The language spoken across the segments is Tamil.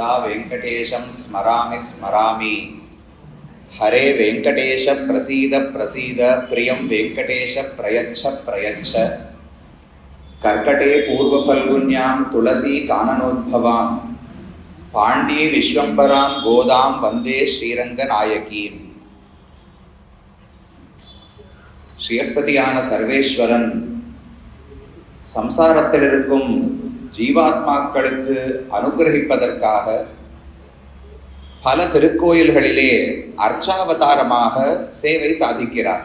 சதா வெங்கடேஷம் ஸ்மராமி ஸ்மராமி ஹரே வெங்கடேஷ பிரசீத பிரசீத பிரியம் வெங்கடேஷ பிரயச்ச பிரயச்ச கர்க்கட்டே பூர்வபல்குன்யாம் துளசி கானனோத்பவாம் பாண்டிய விஸ்வம்பராம் கோதாம் வந்தே ஸ்ரீரங்க நாயகீம் ஸ்ரீஹபதியான சர்வேஸ்வரன் சம்சாரத்தில் இருக்கும் ஜீவாத்மாக்களுக்கு அனுகிரகிப்பதற்காக பல திருக்கோயில்களிலே அர்ச்சாவதாரமாக சேவை சாதிக்கிறார்.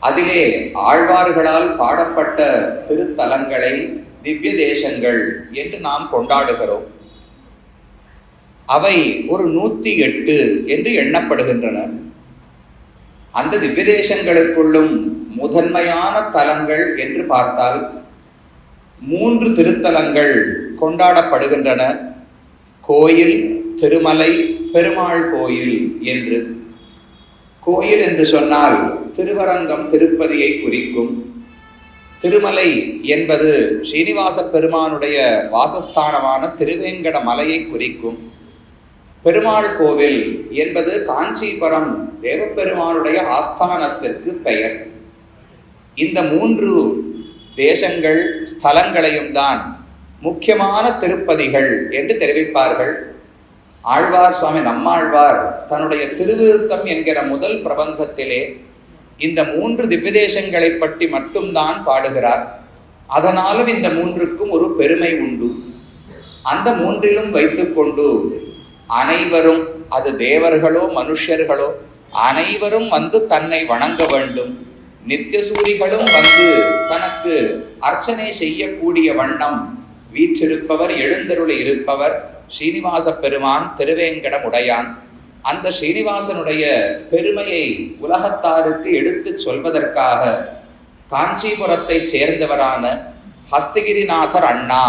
அதிலே ஆழ்வார்களால் பாடப்பட்ட திருத்தலங்களை திவ்ய தேசங்கள் என்று நாம் கொண்டாடுகிறோம். அவை ஒரு நூத்தி எட்டு என்று எண்ணப்படுகின்றன. அந்த திவ்ய தேசங்களுக்குள்ளும் முதன்மையான தலங்கள் என்று பார்த்தால் மூன்று திருத்தலங்கள் கொண்டாடப்படுகின்றன. கோயில் திருமலை பெருமாள் கோயில் என்று. கோயில் என்று சொன்னால் திருவரங்கம் திருப்பதியை குறிக்கும். திருமலை என்பது ஸ்ரீனிவாச பெருமானுடைய வாசஸ்தானமான திருவேங்கட மலையை குறிக்கும். பெருமாள் கோவில் என்பது காஞ்சிபுரம் தேவப்பெருமானுடைய ஆஸ்தானத்திற்கு பெயர். இந்த மூன்று தேசங்கள் ஸ்தலங்களையும் தான் முக்கியமான திருப்பதிகள் என்று தெரிவிப்பார்கள். ஆழ்வார் சுவாமி நம்மாழ்வார் தன்னுடைய திருவிருத்தம் என்கிற முதல் பிரபந்தத்திலே இந்த மூன்று திவ்யதேசங்களை பற்றி மட்டும்தான் பாடுகிறார். அதனாலும் இந்த மூன்றுக்கும் ஒரு பெருமை உண்டு. அந்த மூன்றிலும் வைத்துக்கொண்டு அனைவரும் அது தேவர்களோ மனுஷர்களோ அனைவரும் வந்து தன்னை வணங்க வேண்டும். நித்தியசூரிகளும் வந்து தனக்கு அர்ச்சனை செய்யக்கூடிய வண்ணம் வீற்றிருப்பவர் எழுந்தருளி இருப்பவர் ஸ்ரீனிவாச பெருமான் திருவேங்கடம் உடையான் அந்த ஸ்ரீனிவாசனுடைய பெருமையை உலகத்தாருக்கு எடுத்துச் சொல்வதற்காக காஞ்சிபுரத்தைச் சேர்ந்தவரான ஹஸ்தகிரிநாதர் அண்ணா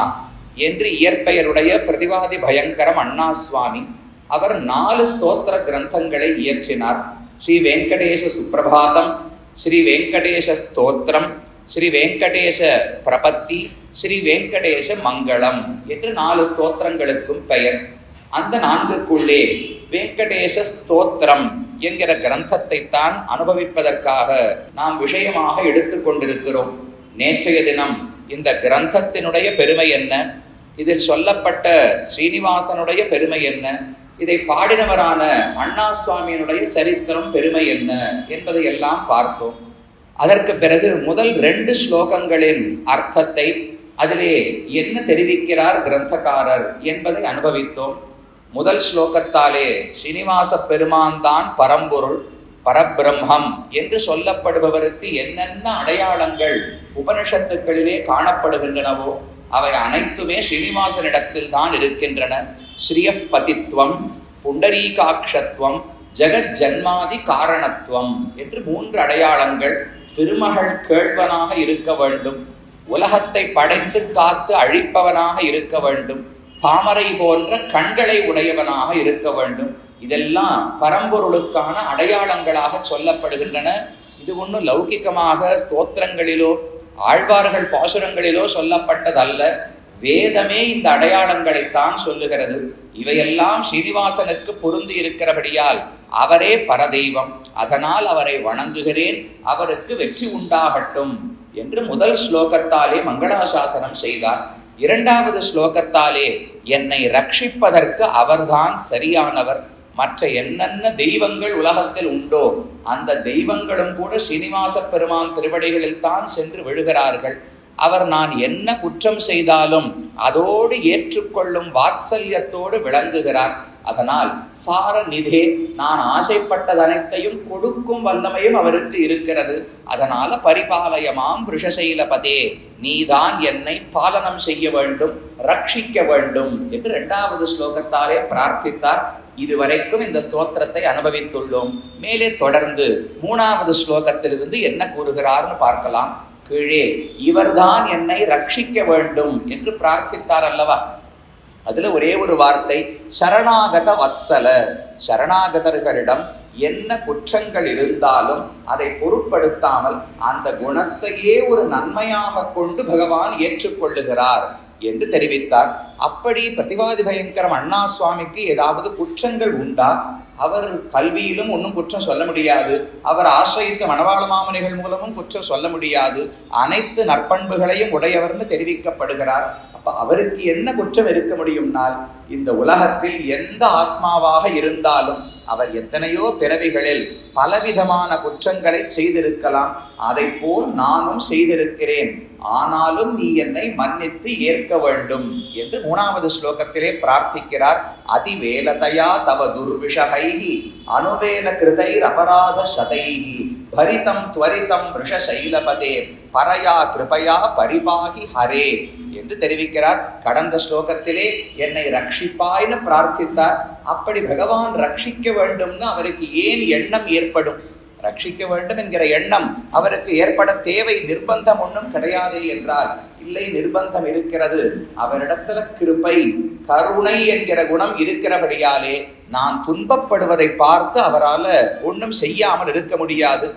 என்று இயற்பெயருடைய பிரதிவாதி பயங்கரம் அண்ணா சுவாமி அவர் நாலு ஸ்தோத்திர கிரந்தங்களை இயற்றினார். ஸ்ரீ வெங்கடேச சுப்பிரபாதம் ஸ்ரீ வெங்கடேஷ ஸ்தோத்திரம் ஸ்ரீ வெங்கடேஷ பிரபத்தி ஸ்ரீ வெங்கடேஷ மங்களம் என்று நாலு ஸ்தோத்திரங்களுக்கும் பெயர். அந்த நான்குக்குள்ளே வெங்கடேஷ ஸ்தோத்திரம் என்கிற கிரந்தத்தை தான் அனுபவிப்பதற்காக நாம் விஷயமாக எடுத்துக்கொண்டிருக்கிறோம் நேற்றைய தினம் இந்த கிரந்தத்தினுடைய பெருமை என்ன? இதில் சொல்லப்பட்ட ஸ்ரீனிவாசனுடைய பெருமை என்ன? இதை பாடினவரான அண்ணா சுவாமியினுடைய சரித்திரம் பெருமை என்ன என்பதை எல்லாம் பார்த்தோம். அதற்கு பிறகு முதல் ரெண்டு ஸ்லோகங்களின் அர்த்தத்தை அதிலே என்ன தெரிவிக்கிறார் கிரந்தக்காரர் என்பதை அனுபவித்தோம். முதல் ஸ்லோகத்தாலே ஸ்ரீனிவாச பெருமான் தான் பரம்பொருள் பரபிரம்மம் என்று சொல்லப்படுபவருக்கு என்னென்ன அடையாளங்கள் உபனிஷத்துக்களிலே காணப்படுகின்றனவோ அவை அனைத்துமே ஸ்ரீனிவாசனிடத்தில் தான் இருக்கின்றன. ஸ்ரீயப் பதித்வம் புண்டரீகாட்சத்துவம் ஜெகஜன்மாதி காரணத்துவம் என்று மூன்று அடையாளங்கள் திருமகள் கேழ்வனாக இருக்க வேண்டும். உலகத்தை படைத்து காத்து அழிப்பவனாக இருக்க வேண்டும். தாமரை போன்ற கண்களை உடையவனாக இருக்க வேண்டும். இதெல்லாம் பரம்பொருளுக்கான அடையாளங்களாக சொல்லப்படுகின்றன. இது ஒன்றும் லௌகிகமாக ஸ்தோத்திரங்களிலோ ஆழ்வார்கள் பாசுரங்களிலோ சொல்லப்பட்டதல்ல. வேதமே இந்த அடையாளங்களைத்தான் சொல்லுகிறது. இவையெல்லாம் ஸ்ரீனிவாசனுக்கு பொருந்து இருக்கிறபடியால் அவரே பரதெய்வம் அதனால் அவரை வணங்குகிறேன் அவருக்கு வெற்றி உண்டாகட்டும் என்று முதல் ஸ்லோகத்தாலே மங்களாசாசனம் செய்தார். இரண்டாவது ஸ்லோகத்தாலே என்னை ரட்சிப்பதற்கு அவர்தான் சரியானவர். மற்ற என்னென்ன தெய்வங்கள் உலகத்தில் உண்டோ அந்த தெய்வங்களும் கூட ஸ்ரீனிவாச பெருமான் திருவடிகளில் தான் சென்று விழுகிறார்கள். அவர் நான் என்ன குற்றம் செய்தாலும் அதோடு ஏற்றுக்கொள்ளும் வாத்சல்யத்தோடு விளங்குகிறார். அதனால் சார நிதே நான் ஆசைப்பட்டது அனைத்தையும் கொடுக்கும் வல்லமையும் அவருக்கு இருக்கிறது. அதனால பரிபாலயமாம் ரிஷசைலபதே நீதான் என்னை பாலனம் செய்ய வேண்டும் ரட்சிக்க வேண்டும் என்று இரண்டாவது ஸ்லோகத்தாலே பிரார்த்தித்தார். இதுவரைக்கும் இந்த ஸ்தோத்திரத்தை அனுபவித்துள்ளோம். மேலே தொடர்ந்து மூணாவது ஸ்லோகத்திலிருந்து என்ன கூறுகிறார்னு பார்க்கலாம். கீழே இவர்தான் என்னை ரட்சிக்க வேண்டும் என்று பிரார்த்தித்தார் அல்லவா? அதுல ஒரே ஒரு வார்த்தை சரணாகத வத்சல சரணாகதர்களிடம் என்ன குற்றங்கள் இருந்தாலும் அதை பொருட்படுத்தாமல் அந்த குணத்தையே ஒரு நன்மையாக கொண்டு பகவான் ஏற்றுக்கொள்ளுகிறார். என்று தெரிவித்தார். அப்படி பிரதிவாதி பயங்கரம் அண்ணா சுவாமிக்கு ஏதாவது குற்றங்கள் உண்டா? அவர் கல்வியிலும் ஒன்றும் குற்றம் சொல்ல முடியாது. அவர் ஆசிரியத்த மணவாள மாமனிகள் மூலமும் குற்றம் சொல்ல முடியாது. அனைத்து நற்பண்புகளையும் உடையவர்னு தெரிவிக்கப்படுகிறார். அப்ப அவருக்கு என்ன குற்றம் இருக்க முடியும்னால் இந்த உலகத்தில் எந்த ஆத்மாவாக இருந்தாலும் அவர் எத்தனையோ பிறவிகளில் பலவிதமான குற்றங்களை செய்திருக்கலாம். அதை போல் நானும் செய்திருக்கிறேன். ஆனாலும் நீ என்னை மன்னித்து ஏற்க வேண்டும் என்று மூணாவது ஸ்லோகத்திலே பிரார்த்திக்கிறார். அதிவேலதையா தவ துர்விஷகைகி அனுவேல கிருதைர் அபராத சதைகி பரிதம் துவரிதம் ரிஷசைலபதே பரயா கிருபையா பரிபாகி ஹரே என்று தெரிவிக்கிறார். கடந்த ஸ்லோகத்திலே என்னை ரட்சிப்பாய்னு பிரார்த்தித்தார். அப்படி பகவான் ரட்சிக்க வேண்டும்னு அவருக்கு ஏன் எண்ணம் ஏற்படும்? ரட்சிக்க வேண்டும் என்கிற எண்ணம் அவருக்கு ஏற்பட தேவை நிர்பந்தம் ஒன்றும் கிடையாது என்றால் இல்லை நிர்பந்தம் இருக்கிறது. அவரிடத்துல கிருப்பை கருணை என்கிற குணம் இருக்கிறபடியாலே நான் துன்பப்படுவதை பார்த்து அவரால் ஒன்றும் செய்யாமல் இருக்க முடியாது.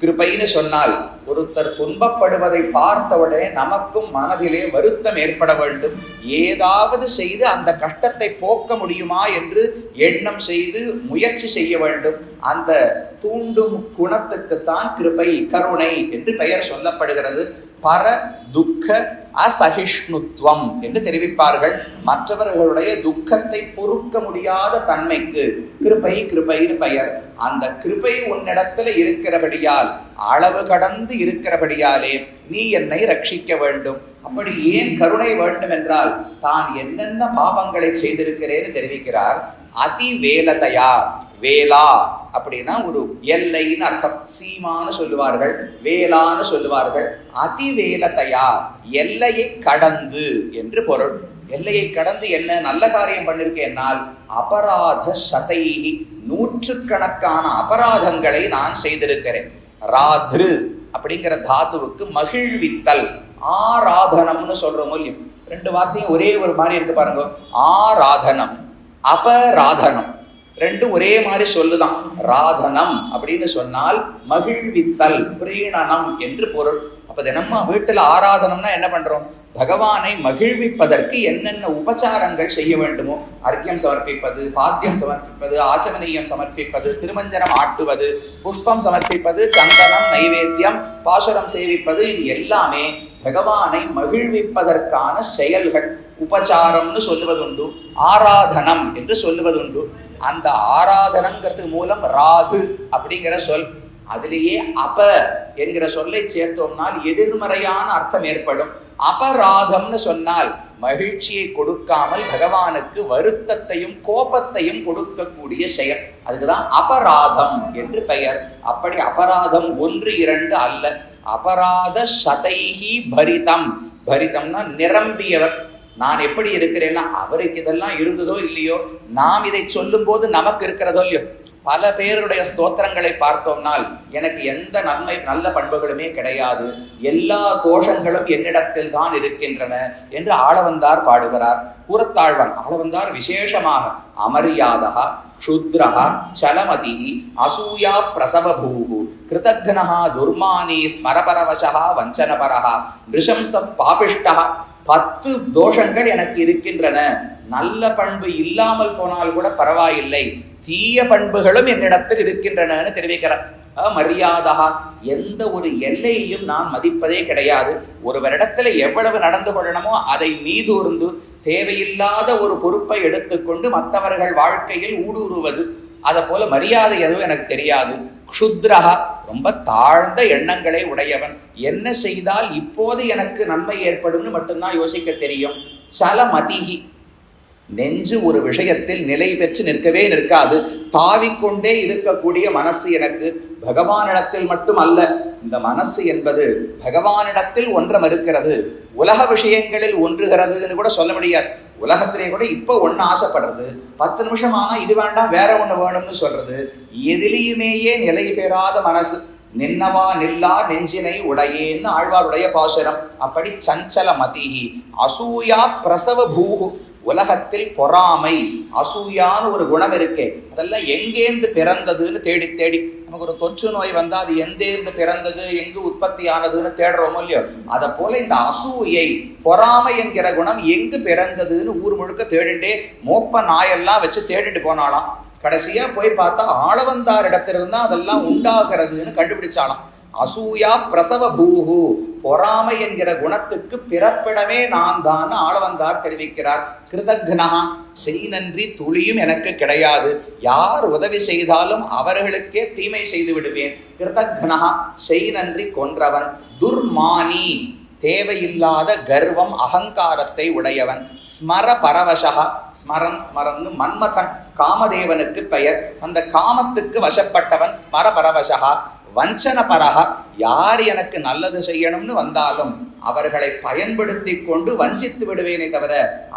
கிருபைன்னு சொன்னால் ஒருத்தர் துன்பப்படுவதை பார்த்தவுடனே நமக்கும் மனதிலே வருத்தம் ஏற்பட வேண்டும். ஏதாவது செய்து அந்த கஷ்டத்தை போக்க முடியுமா என்று எண்ணம் செய்து முயற்சி செய்ய வேண்டும். அந்த தூண்டும் குணத்துக்குத்தான் கிருபை கருணை என்று பெயர் சொல்லப்படுகிறது. பர துக்க அசகிஷ்ணுத்துவம் என்று தெரிவிப்பார்கள். மற்றவர்களுடைய துக்கத்தை பொறுக்க முடியாத தன்மைக்கு கிருபை கிருபைன்னு பெயர். அந்த கிருபை உன்னிடத்துல இருக்கிறபடியால் அளவு கடந்து இருக்கிறபடியாலே நீ என்னை ரட்சிக்க வேண்டும். அப்படி ஏன் கருணை வேண்டும் என்றால் தான் என்னென்ன பாவங்களை செய்திருக்கிறேன்னு தெரிவிக்கிறார். அதிவேலதையா வேலா அப்படின்னா ஒரு எல்லைன்னு அர்த்தம். சீமான்னு சொல்லுவார்கள் வேலான்னு சொல்லுவார்கள். அதிவேலத்தையா எல்லையை கடந்து என்று பொருள். எல்லையை கடந்து என்ன நல்ல காரியம் பண்ணிருக்கேன்னால் அபராத சதைகி நூற்றுக்கணக்கான அபராதங்களை நான் செய்திருக்கிறேன். ராத்ரு அப்படிங்கிற தாத்துவுக்கு மகிழ்வித்தல். ஆராதனம்னு சொல்ற மூலியம். ரெண்டு வார்த்தையும் ஒரே ஒரு மாதிரி இருக்கு பாருங்க. ஆராதனம் அபராதனம். ரெண்டும் ஒரே மாதிரி சொல்லுதான். ராதனம் அப்படின்னு சொன்னால் மகிழ்வித்தல் பிரீணனம் என்று பொருள். அப்ப தினமும் வீட்டுல ஆராதனம்னா என்ன பண்றோம்? பகவானை மகிழ்விப்பதற்கு என்னென்ன உபச்சாரங்கள் செய்ய வேண்டுமோ அர்க்கியம் சமர்ப்பிப்பது பாத்தியம் சமர்ப்பிப்பது ஆச்சமனீயம் சமர்ப்பிப்பது திருமஞ்சனம் ஆட்டுவது புஷ்பம் சமர்ப்பிப்பது சந்தனம் நைவேத்தியம் பாசுரம் சேவிப்பது இது எல்லாமே பகவானை மகிழ்விப்பதற்கான செயல்கள். உபச்சாரம்னு சொல்லுவதுண்டு ஆராதனம் என்று சொல்லுவதுண்டு. அந்த ஆராதனங்கிறது மூலம் ராது அப்படிங்கிற சொல். அதிலேயே அப என்கிற சொல்லை சேர்த்தோம்னால் எதிர்மறையான அர்த்தம் ஏற்படும். அபராதம்னு சொன்னால் மகிழ்ச்சியை கொடுக்காமல் பகவானுக்கு வருத்தத்தையும் கோபத்தையும் கொடுக்கக்கூடிய செயல். அதுக்குதான் அபராதம் என்று பெயர். அப்படி அபராதம் ஒன்று இரண்டு அல்ல. அபராத சதைஹி பரிதம். பரிதம்னா நிரம்பியவர். நான் எப்படி இருக்கிறேன்னா அவருக்கு இதெல்லாம் இருந்ததோ இல்லையோ நாம் இதை சொல்லும் போது நமக்கு இருக்கிறதோ இல்லையோ பல பேருடைய ஸ்தோத்திரங்களை பார்த்தோம்னால் எனக்கு எந்த நன்மை நல்ல பண்புகளுமே கிடையாது. எல்லா கோஷங்களும் என்னிடத்தில் தான் இருக்கின்றன என்று ஆளவந்தார் பாடுகிறார். கூறத்தாழ்வன் ஆளவந்தார் விசேஷமாக அமரியாதா க்ஷுத்ரஹா சலமதி அசூயா பிரசவபூகு கிருதக்னஹா துர்மானி ஸ்மரபரவசா வஞ்சனபரஹா நிருஷம்ச பாபிஷ்டா பத்து தோஷங்கள் எனக்கு இருக்கின்றன. நல்ல பண்பு இல்லாமல் போனால் கூட பரவாயில்லை. தீய பண்புகளும் என்னிடத்தில் இருக்கின்றனன்னு தெரிவிக்கிறார். மரியாதா. எந்த ஒரு எல்லையையும் நான் மதிப்பதே கிடையாது. ஒருவரிடத்துல எவ்வளவு நடந்து கொள்ளணுமோ அதை மீதூர்ந்து தேவையில்லாத ஒரு பொறுப்பை எடுத்துக்கொண்டு மற்றவர்கள் வாழ்க்கையில் ஊடுருவது. அதை போல மரியாதை எதுவும் எனக்கு தெரியாது. க்ஷுத்ரஹா. ரொம்ப தாழ்ந்த எண்ணங்களை உடையவன். என்ன செய்தால் இப்போது எனக்கு நன்மை ஏற்படும்னு மட்டும்தான் யோசிக்க தெரியும். சல மதிகி நெஞ்சு ஒரு விஷயத்தில் நிலை பெற்று நிற்கவே நிற்காது. தாவிக்கொண்டே இருக்கக்கூடிய மனசு எனக்கு பகவானிடத்தில் மட்டும் அல்ல. இந்த மனசு என்பது பகவானிடத்தில் ஒன்றம் இருக்கிறது. உலக விஷயங்களில் ஒன்றுகிறதுன்னு கூட சொல்ல முடியாது. உலகத்திலே கூட இப்போ ஒன்று ஆசைப்படுறது. பத்து நிமிஷம் ஆனால் இது வேண்டாம் வேற ஒன்று வேணும்னு சொல்றது. எதிலையுமேயே நிலை பெறாத மனசு. நின்னவா நில்லா நெஞ்சினை உடையேன்னு ஆழ்வாருடைய பாசுரம். அப்படி சஞ்சல மதிஹி அசூயா பிரசவ பூஹு. உலகத்தில் பொறாமை. அசூயான ஒரு குணம் இருக்கே. அதெல்லாம் எங்கேந்து பிறந்ததுன்னு தேடி தேடி. நமக்கு ஒரு தொற்று நோய் வந்தால் அது எந்தேந்து பிறந்தது எங்கு உற்பத்தி ஆனதுன்னு தேடுறோமோ இல்லையோ? அதை போல இந்த அசூயை பொறாமை என்கிற குணம் எங்கு பிறந்ததுன்னு ஊர் முழுக்க தேடிண்டே மோப்ப நாயெல்லாம் வச்சு தேடிட்டு போனாலாம் கடைசியாக போய் பார்த்தா ஆளவந்தார் இடத்திலிருந்து தான் அதெல்லாம் உண்டாகிறதுன்னு கண்டுபிடிச்சாலாம் அசூயா பிரசவ பூஹு பொறாமை என்கிற குணத்துக்கு பிறப்பிடமே நான் தான் ஆளவந்தார் தெரிவிக்கிறார். கிருதக்னா செய் நன்றி துளியும் எனக்கு கிடையாது. யார் உதவி செய்தாலும் அவர்களுக்கே தீமை செய்து விடுவேன். கிருதக்னா செய் நன்றி கொன்றவன் துர்மானி. தேவையில்லாத கர்வம் அகங்காரத்தை உடையவன். ஸ்மர பரவசகா ஸ்மரன் ஸ்மரன் மன்மதன் காமதேவனுக்கு பெயர். அந்த காமத்துக்கு வசப்பட்டவன் ஸ்மர பரவசகா வஞ்சன பரகா யார் எனக்கு நல்லது செய்யணும்னு வந்தாலும் அவர்களை பயன்படுத்தி கொண்டு வஞ்சித்து விடுவேனே தவிர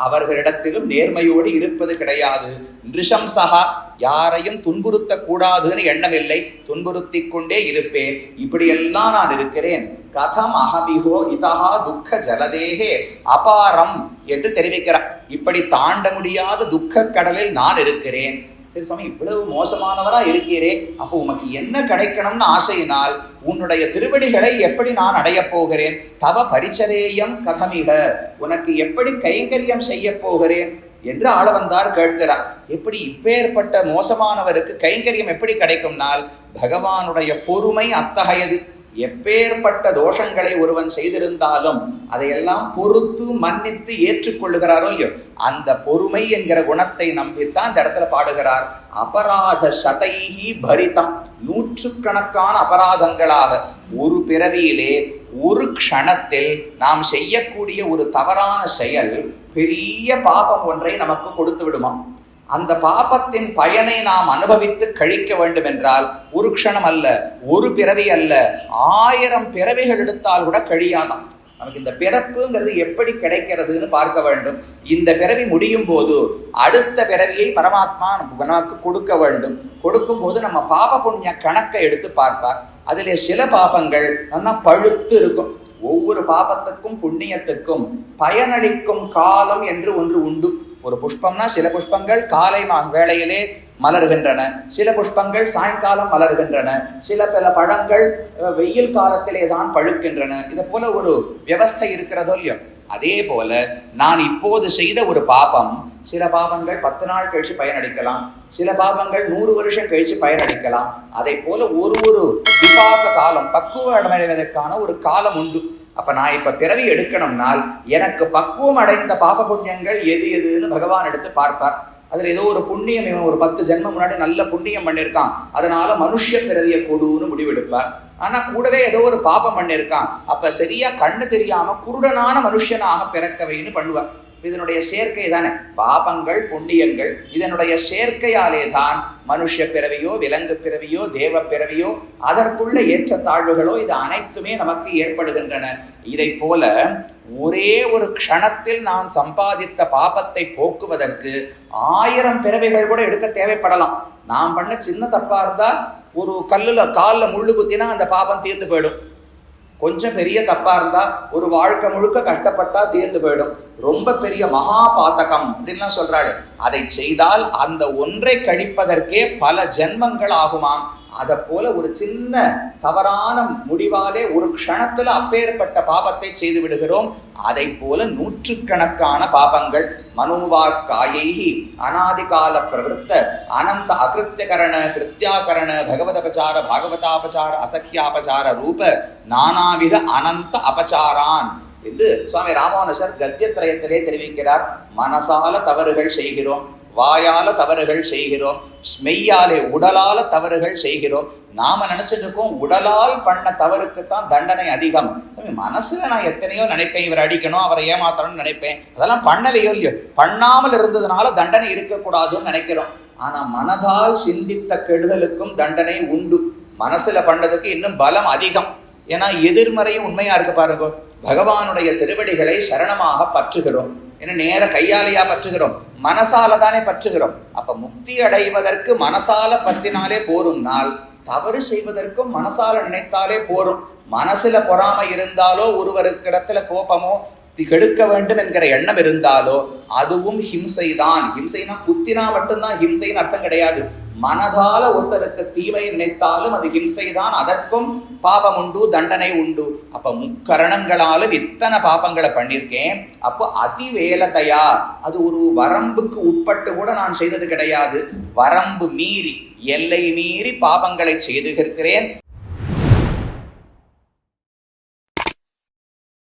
அவர்களிடத்திலும் நேர்மையோடு இருப்பது கிடையாது. நிருஷம்சகா யாரையும் துன்புறுத்தக்கூடாதுன்னு எண்ணம் எண்ணமில்லை துன்புறுத்தி கொண்டே இருப்பேன். இப்படியெல்லாம் நான் இருக்கிறேன். கதம் அகமிகோ இதஹா துக்க ஜலதேகே அபாரம் என்று தெரிவிக்கிறார். இப்படி தாண்ட முடியாத துக்க கடலில் நான் இருக்கிறேன். சரி சுவாமி இவ்வளவு மோசமானவரா இருக்கிறே. அப்போ உமக்கு என்ன கிடைக்கணும்னு ஆசையினால் உன்னுடைய திருவடிகளை எப்படி நான் அடையப் போகிறேன்? தவ பரிச்சரேயம் கதமிக. உனக்கு எப்படி கைங்கரியம் செய்ய போகிறேன்? என்று ஆளவந்தார் கேட்கிறார் எப்படி இப்பேற்பட்ட மோசமானவருக்கு கைங்கரியம் எப்படி கிடைக்கும்னால் பகவானுடைய பொறுமை அத்தகையது. எப்பேற்பட்ட தோஷங்களை ஒருவன் செய்திருந்தாலும் அதையெல்லாம் பொறுத்து மன்னித்து ஏற்றுக்கொள்ளுகிறாரோ இல்லையோ அந்த பொறுமை என்கிற குணத்தை நம்பித்தான் இந்த இடத்துல பாடுகிறார். அபராத சதைஹி பரிதம். நூற்றுக்கணக்கான அபராதங்களாக ஒரு பிறவியிலே ஒரு க்ஷணத்தில் நாம் செய்யக்கூடிய ஒரு தவறான செயல் பெரிய பாபம் ஒன்றை நமக்கு கொடுத்து விடுமாம். அந்த பாபத்தின் பயனை நாம் அனுபவித்து கழிக்க வேண்டும் என்றால் ஒரு க்ஷணம் அல்ல ஒரு பிறவி அல்ல ஆயிரம் பிறவிகள் எடுத்தால் கூட கழியாதாம். நமக்கு இந்த பிறப்புங்கிறது எப்படி கிடைக்கிறதுன்னு பார்க்க வேண்டும். இந்த பிறவி முடியும் போது அடுத்த பிறவியை பரமாத்மா நமக்கு கொடுக்க வேண்டும். கொடுக்கும் போது நம்ம பாப புண்ணிய கணக்கை எடுத்து பார்ப்பார். அதிலே சில பாபங்கள் நல்லா பழுத்து இருக்கும். ஒவ்வொரு பாபத்துக்கும் புண்ணியத்துக்கும் பயனளிக்கும் காலம் என்று ஒன்று உண்டு. ஒரு புஷ்பம்னா சில புஷ்பங்கள் காலை வேளையிலே மலர்கின்றன. சில புஷ்பங்கள் சாயங்காலம் மலர்கின்றன. சில பல பழங்கள் வெயில் காலத்திலே தான் பழுக்கின்றன. இது போல ஒரு வியவஸ்தை இருக்கிறதோ இல்லையோ? அதே போல நான் இப்போது செய்த ஒரு பாபம் சில பாபங்கள் பத்து நாள் கழிச்சு பயனளிக்கலாம் சில பாபங்கள் நூறு வருஷம் கழிச்சு பயனளிக்கலாம். அதை போல ஒரு ஒரு விபாக காலம் பக்குவம் அடைவதற்கான ஒரு காலம் உண்டு. அப்ப நான் இப்ப பிறவி எடுக்கணும்னால் எனக்கு பக்குவம் அடைந்த பாப புண்ணியங்கள் எது எதுன்னு பகவான் எடுத்து பார்ப்பார். அதில் ஏதோ ஒரு புண்ணியம் இவன் ஒரு பத்து ஜென்மம் முன்னாடி நல்ல புண்ணியம் பண்ணியிருக்கான். அதனால மனுஷ பிறவியை கொடுன்னு முடிவெடுப்பார். ஆனா கூடவே ஏதோ ஒரு பாபம் பண்ணியிருக்கான். அப்போ சரியா கண்ணு தெரியாமல் குருடனான மனுஷனாக பிறக்கவைன்னு பண்ணுவார். இதனுடைய சேர்க்கை தானே? பாபங்கள் புண்ணியங்கள் இதனுடைய சேர்க்கையாலே தான் மனுஷ பிறவியோ விலங்கு பிறவியோ தேவ பிறவியோ அதற்குள்ள ஏற்றத்தாழ்வுகளோ இது அனைத்துமே நமக்கு ஏற்படுகின்றன. இதை போல ஒரே ஒரு க்ஷணத்தில் நான் சம்பாதித்த பாபத்தை போக்குவதற்கு ஆயிரம் பிறவைகள் கூட எடுக்க தேவைப்படலாம். நான் பண்ண சின்ன தப்பாக இருந்தால் ஒரு கல்லில் காலில் முள்ளு குத்தினா அந்த பாபம் தீர்ந்து போயிடும். கொஞ்சம் பெரிய தப்பாக இருந்தால் ஒரு வாழ்க்கை முழுக்க கஷ்டப்பட்டா தீர்ந்து போயிடும். ரொம்ப பெரிய மகா பாத்தகம் அப்படின்லாம் சொல்றாரு அதை செய்தால் அந்த ஒன்றை கழிப்பதற்கே பல ஜென்மங்கள் ஆகுமாம். அதை போல ஒரு சின்ன தவறான முடிவாலே ஒரு க்ஷணத்தில் அப்பேற்பட்ட பாபத்தை செய்து விடுகிறோம். அதை போல நூற்றுக்கணக்கான பாபங்கள் மனோவாக்காயைஹி அனாதிகால பிரவருத்த அனந்த அகிருத்தியகரண கிருத்தியாகரண பகவதபச்சார பாகவதாபச்சார அசக்கியாபச்சார ரூப நானாவித அனந்த அபச்சாரான் என்று சுவாமி ராமானுஷர் கத்தியத்திரயத்திலே தெரிவிக்கிறார். மனசால தவறுகள் செய்கிறோம். வாயால தவறுகள் செய்கிறோம். மெய்யாலே உடலால தவறுகள் செய்கிறோம். நாம நினைச்சிட்டு இருக்கோம் உடலால் பண்ண தவறுக்கு தான் தண்டனை அதிகம். மனசுல நான் எத்தனையோ நினைப்பேன் இவரை அடிக்கணும் அவரை ஏமாத்தணும்னு நினைப்பேன். அதெல்லாம் பண்ணலையோ இல்லையோ? பண்ணாமல் இருந்ததுனால தண்டனை இருக்கக்கூடாதுன்னு நினைக்கிறோம். ஆனா மனதால் சிந்தித்த கெடுதலுக்கும் தண்டனை உண்டு. மனசுல பண்ணதுக்கு இன்னும் பலம் அதிகம். ஏன்னா எதிர்மறையும் உண்மையா இருக்கு பாருங்க. பகவானுடைய திருவடிகளை சரணமாக பற்றுகிறோம். ஏன்னா நேர கையாலையா பற்றுகிறோம்? மனசால தானே பற்றுகிறோம். அப்ப முக்தி அடைவதற்கு மனசால பற்றினாலே போரும் நாள். தவறு செய்வதற்கும் மனசால நினைத்தாலே போரும். மனசுல பொறாமை இருந்தாலோ ஒருவருக்கு இடத்துல கோபமோ திகெடுக்க வேண்டும் என்கிற எண்ணம் இருந்தாலோ அதுவும் ஹிம்சை தான் ஹிம்சைனா குத்தினா மட்டும்தான். ஹிம்சைன்னு அர்த்தம் கிடையாது. மனதால ஒருத்தருக்கு தீமை நினைத்தாலும் அது ஹிம்சைதான் அதற்கும் பாபம் உண்டு தண்டனை உண்டு. அப்ப முக்கரணங்களாலும் இத்தனை பாபங்களை பண்ணியிருக்கேன் அப்போ அதிவேலத்தையா அது ஒரு வரம்புக்கு உட்பட்டு கூட நான் செய்தது கிடையாது. வரம்பு மீறி எல்லை மீறி பாபங்களை செய்துகிறேன்